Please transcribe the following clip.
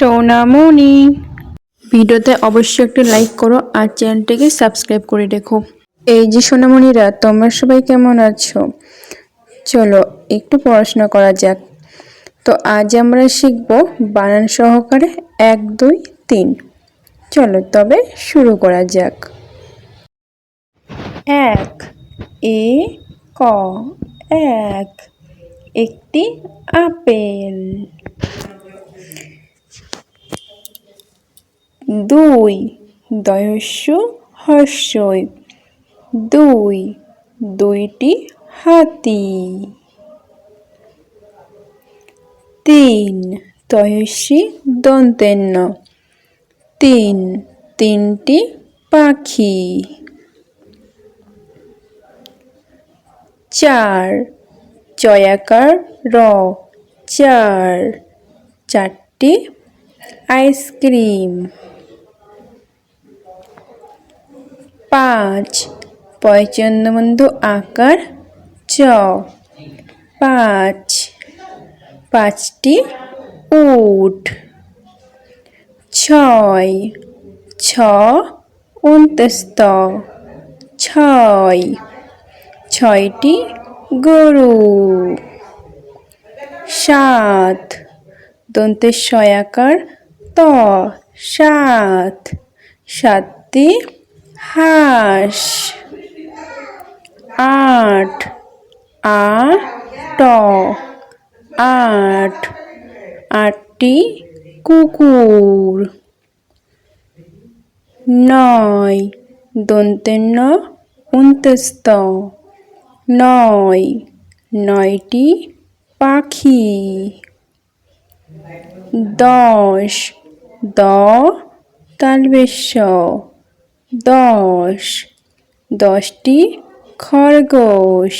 সোনামণি ভিডিওতে অবশ্যই একটু লাইক করো আর চ্যানেলটিকে সাবস্ক্রাইব করে রেখো। এই যে সোনামণিরা তোমরা সবাই কেমন আছো? চলো, একটু পড়াশোনা করা যাক। তো আজ আমরা শিখব বানান সহকারে এক, দুই, তিন। চলো, তবে শুরু করা যাক। এক, এ, ক, এক। একটি আপেল। দুই দয়স্য হর্ষই, দুই দুইটি হাতি। তিন তয়সী দন্তেন্ন, তিন তিনটি পাখি। চার চয়াকার র, চার, চারটি আইসক্রিম। পাঁচ। পয়চন্দ্রবন্ধু আকার চ। পাঁচ। পাঁচটি উট। ছয়। ছ উন্তস্ত ছয়। ছয়টি গরু। সাত। দন্তের সয়াকার ত। সাত। সাতটি হাঁস। আট। আ, ট। আট। আটটি কুকুর। নয়। দন্তের ন উন্তস্ত নয়। নয়টি পাখি। দশ। দ, তালবেশ্য। দশ। দশটি খরগোশ।